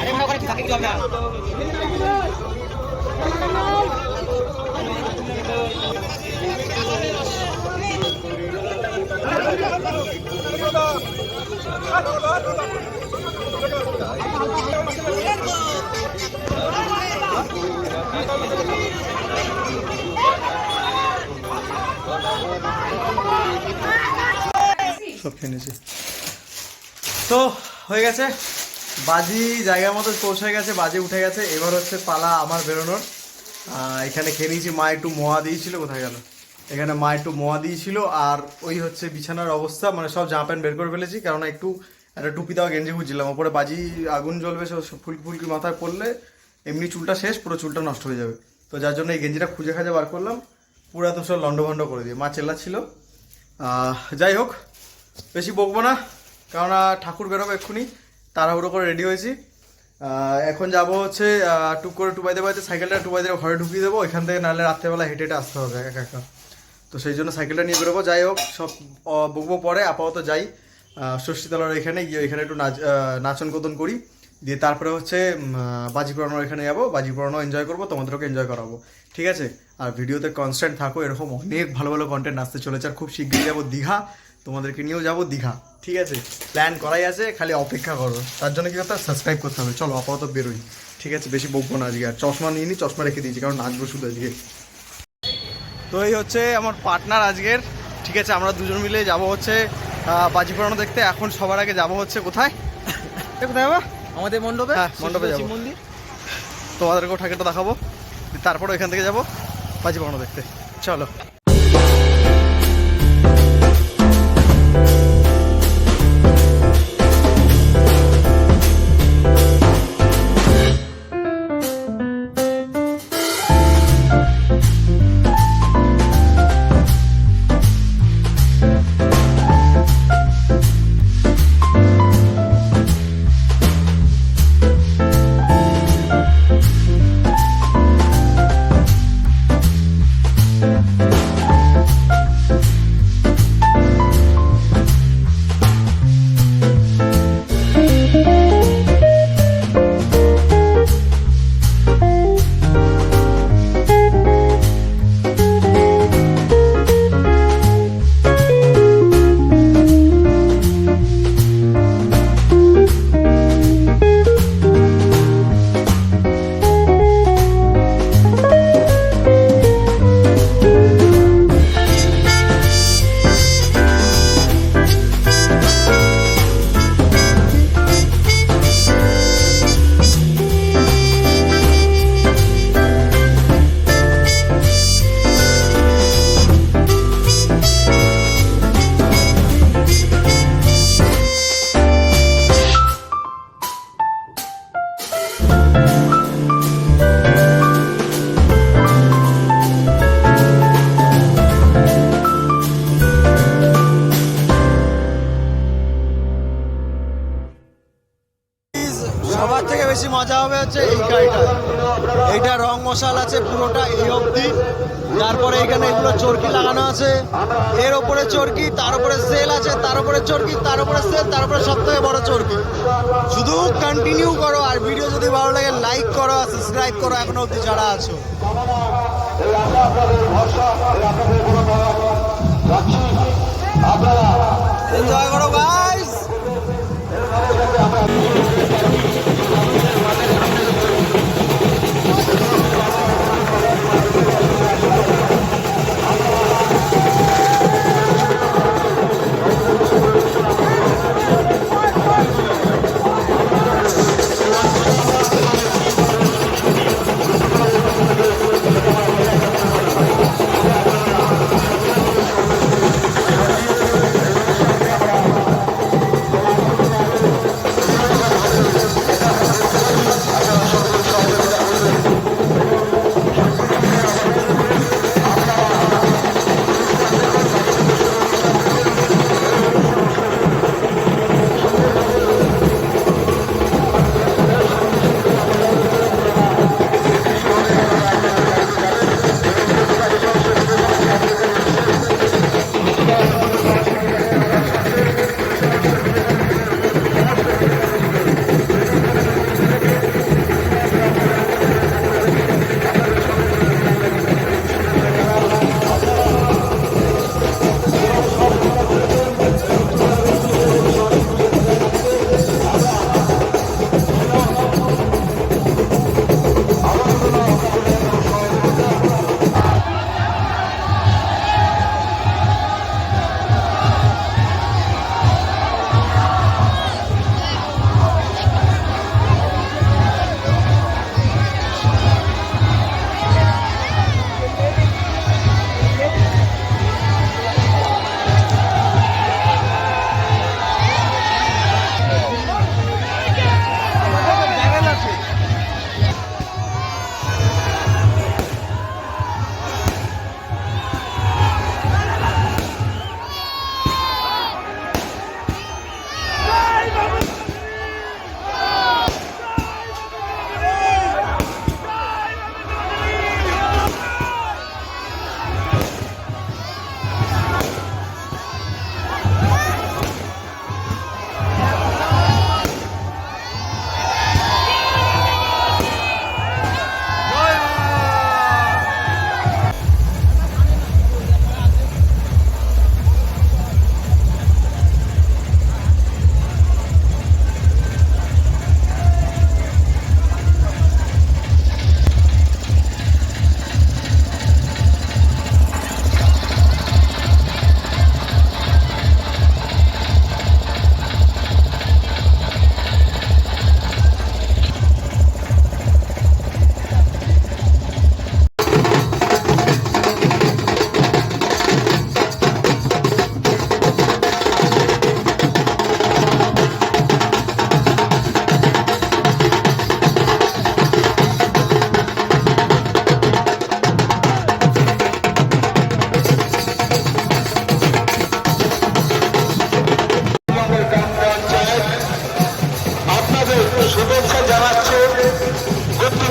আরে মনে করে থাকে কি হবে সব তো হয়ে গেছে। বাজি জায়গা মতো পৌঁছে গেছে, বাজি উঠে গেছে। এবার হচ্ছে পালা আমার বেরোনোর। এখানে খেয়ে নিয়েছি, মা একটু মোয়া দিয়েছিল, কোথায় গেল? এখানে মা একটু মোয়া দিয়েছিল, আর ওই হচ্ছে বিছানার অবস্থা মানে সব জামা প্যান্ট বের করে ফেলেছি কারণ একটু একটা টুপি দেওয়া গেঞ্জি খুঁজছিলাম ওপরে বাজি, আগুন জ্বলবে সে ফুলকি ফুলকি মাথায় পড়লে এমনি চুলটা শেষ, পুরো চুলটা নষ্ট হয়ে যাবে। তো যার জন্য এই গেঞ্জিটা খুঁজে খাজে বার করলাম, পুরো এত সব লন্ডভন্ড করে দিয়ে। মা চেল্লাচ্ছিল যাই হোক, বেশি বকবো না কারণ ঠাকুর বেরোবে এক্ষুনি, তাড়াহুড়ো করে রেডি হয়েছি। এখন যাব হচ্ছে টুক করে টুবাইতে পাইতে সাইকেলটা টুবাইতে ঘরে ঢুকিয়ে দেবো, ওইখান থেকে নাহলে রাত্রেবেলা হেঁটে হেঁটে আসতে হবে, একা একা। তো সেই জন্য সাইকেলটা নিয়ে বেরোবো। যাই হোক, সব বকবো পরে আপাতত যাই। ষষ্ঠীতলার এখানে গিয়ে এখানে একটু নাচ নাচন কোদন করি। দিয়ে তারপরে হচ্ছে বাজি পোড়ানোর এখানে যাব। বাজি পোড়ানো এনজয় করব তোমাদেরকে এনজয় করাবো। ঠিক আছে? আর ভিডিওতে কনস্ট্যান্ট থাকো, এরকম অনেক ভালো ভালো কন্টেন্ট আসতে চলেছে। আর খুব শীঘ্রই যাব দীঘা। তোমাদেরকে নিয়েও যাব দীঘা। ঠিক আছে? প্ল্যান করাই আছে, খালি অপেক্ষা করো। তার জন্য কি করতে সাবস্ক্রাইব করতে হবে। চলো, আপাতত বেরোই। ঠিক আছে? বেশি বকবো না আজকে। আর চশমা নিয়ে নি, চশমা রেখে দিয়েছি, কারণ নাচবো শুধু আজকে। তো এই হচ্ছে আমার পার্টনার আজকের। ঠিক আছে আমরা দুজন মিলে যাব হচ্ছে বাজি পড়ানো দেখতে। এখন সবার আগে যাব হচ্ছে কোথায়? কোথায় যাব আমাদের মণ্ডপে? হ্যাঁ, মণ্ডপে যাব। মন্দির। তোমাদেরকেও ঠাকুরটা দেখাবো। তারপরে ওইখান থেকে যাব বাজি পড়ানো দেখতে। চলো। সবার আছে। এর ওপরে চরকি, তার উপরে সেল আছে, তার উপরে চরকি, তার উপরে সেল, তার উপরে সব থেকে বড় চরকি। শুধু কন্টিনিউ করো, আর ভিডিও যদি ভালো লাগে লাইক করো আর সাবস্ক্রাইব করো, এখনও অবধি যারা আছো। এনজয় করো গাইস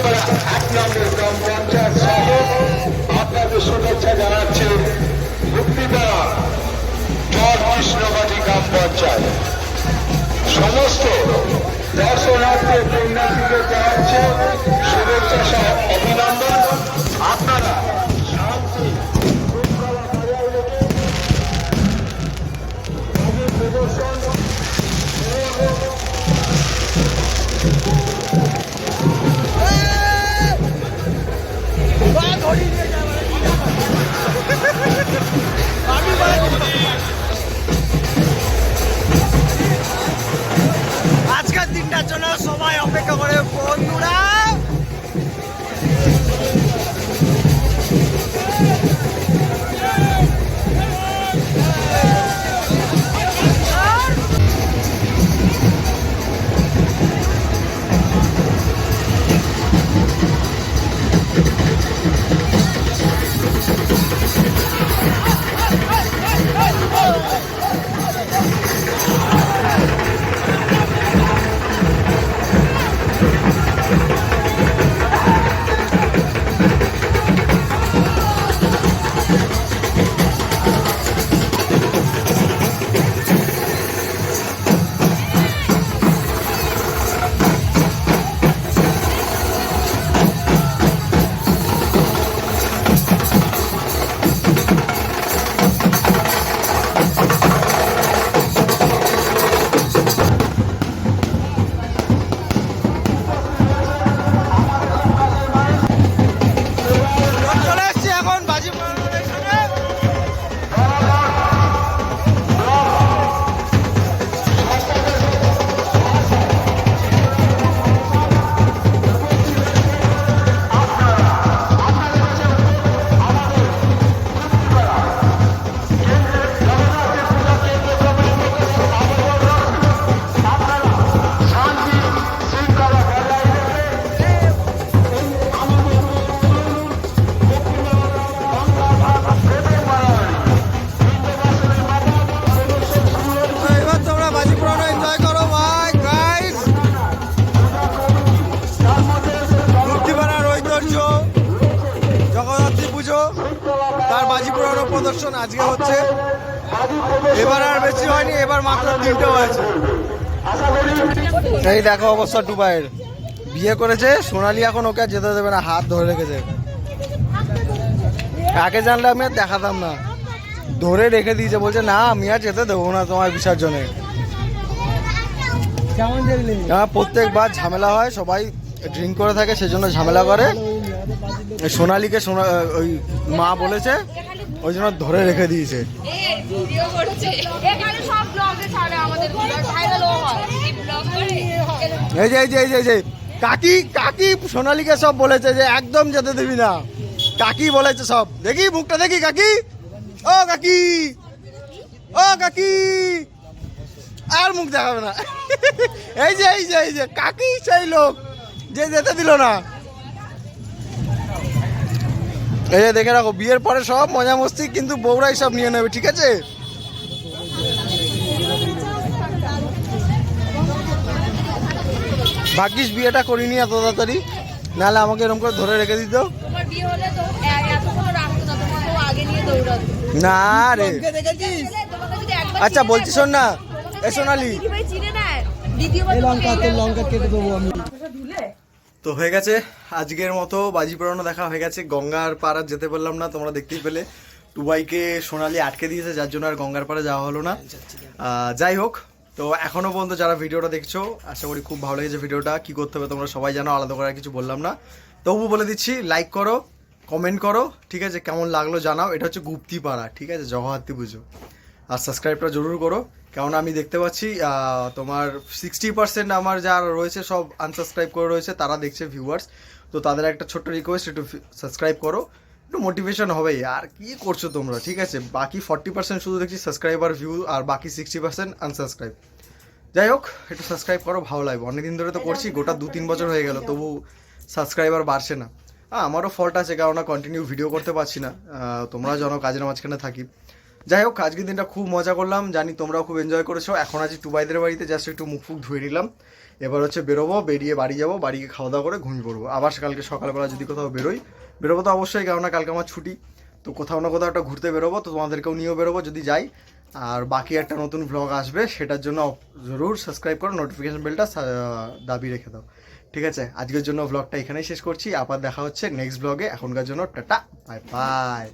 করা এক নম্বর গ্রাম পঞ্চায়েত সহ আপনাদের শুভেচ্ছা জানাচ্ছে মুক্তিপাড়া চর কৃষ্ণবাদী গ্রাম পঞ্চায়েত সমস্ত দর্শনার্থী পুণ্যার্থীকে জানাচ্ছে শুভেচ্ছা সহ অভিনন্দন আপনারা এই দেখো অবস্থা টুবাইয়ের বিয়ে করেছে সোনালি এখন ওকে আর যেতে দেবে না হাত ধরে রেখেছে। আগে জানলে আমি আর দেখাতাম না। ধরে রেখে দিয়েছে বলছে না আমি আর যেতে দেবো না তোমার বিসর্জনে। হ্যাঁ প্রত্যেকবার ঝামেলা হয় সবাই ড্রিঙ্ক করে থাকে সেজন্য ঝামেলা করে। সোনালিকে সোনা ওই মা বলেছে ওই জন্য ধরে রেখে দিয়েছে। ভিডিও করছে। এখানে সব ব্লগে ছাড়ে আমাদের ভাইরাল হয়। এই ব্লগ করে এই যে এই যে, কাকি কাকি সোনালীকে সব বলেছে যে একদম যেতে দিবি না। কাকি বলেছে সব। দেখি, মুখটা দেখি, কাকি। ও কাকি। ও, কাকি। আর মুখ দেখাবে না। এই যে এই যে এই যে, কাকি সেই লোক যে যেতে দিল না। এই যে দেখে রাখো বিয়ের পরে সব মজা মস্তি কিন্তু বউরাই সব নিয়ে নেবে ঠিক আছে? ভাগ্যিস বিয়েটা করিনি এত তাড়াতাড়ি। নাহলে আমাকে এরকম করে ধরে রেখে দিত। তোমার বিয়ে হলে তো এ- এতক্ষণ রাখতো না রে। আচ্ছা বলছি শোন না। এ সোনালি। দ্বিতীয়বার লঙ্কা লঙ্কা কেটে দেবো আমি। তো হয়ে গেছে। আজকের মতো বাজি পোড়ানো দেখা হয়ে গেছে। গঙ্গার পাড়া যেতে পারলাম না, তোমরা দেখতেই পেলে। টুবাইকে সোনালি আটকে দিয়েছে, যার জন্য আর গঙ্গার পাড়ে যাওয়া হলো না। যাই হোক, তো এখনও পর্যন্ত যারা ভিডিওটা দেখছ, আশা করি খুব ভালো লেগেছে ভিডিওটা। কি করতে হবে তোমরা সবাই জানো, আলাদা করে কিছু বললাম না। তবু বলে দিচ্ছি লাইক করো কমেন্ট করো, ঠিক আছে? কেমন লাগল জানাও। এটা হচ্ছে গুপ্তি পাড়া, ঠিক আছে? জগহাত্রী পুজো। আর সাবস্ক্রাইবটা জরুর করো কারণ আমি দেখতে পাচ্ছি তোমার সিক্সটি পার্সেন্ট আমার যারা রয়েছে সব আনসাবস্ক্রাইব করে রয়েছে তারা দেখছে ভিউয়ার্স তো তাদের একটা ছোট্ট রিকোয়েস্ট একটু সাবস্ক্রাইব করো। একটু মোটিভেশন হবে আর কি করছ তোমরা? ঠিক আছে বাকি ফর্টি পার্সেন্ট শুধু দেখছি সাবস্ক্রাইবার ভিউ আর বাকি সিক্সটি পার্সেন্ট আনসাবস্ক্রাইব যাই হোক একটু সাবস্ক্রাইব করো ভালো লাগবে। অনেকদিন ধরে তো করছি গোটা দু তিন বছর হয়ে গেল তবু সাবস্ক্রাইবার বাড়ছে না। আমারও ফল্ট আছে কারণ কন্টিনিউ ভিডিও করতে পারছি না। তোমরা জানো কাজের মাঝখানে থাকি। যাই হোক, আজকের দিনটা খুব মজা করলাম। জানি তোমরাও খুব এনজয় করেছ। এখন আজ আছি টুবাইদের বাড়িতে জাস্ট একটু মুখ ফুক ধুয়ে নিলাম। এবার হচ্ছে বেরোবো, বেরিয়ে বাড়ি যাব, বাড়িকে খাওয়া দাওয়া করে ঘুমিয়ে পড়ব। আবার কালকে সকালবেলা যদি কোথাও বেরোই, বেরোবো তো অবশ্যই কারণ কালকে আমার ছুটি। তো কোথাও না কোথাও একটা ঘুরতে বেরোবো, তো তোমাদেরকেও নিয়েও বেরোবো যদি যাই। আর বাকি একটা নতুন ব্লগ আসবে, সেটার জন্য জরুর সাবস্ক্রাইব করো নোটিফিকেশন বেলটা দাবি রেখে দাও। ঠিক আছে? আজকের জন্য ব্লগটা এখানেই শেষ করছি। আবার দেখা হচ্ছে নেক্সট ব্লগে এখনকার জন্য টাটা বাই বাই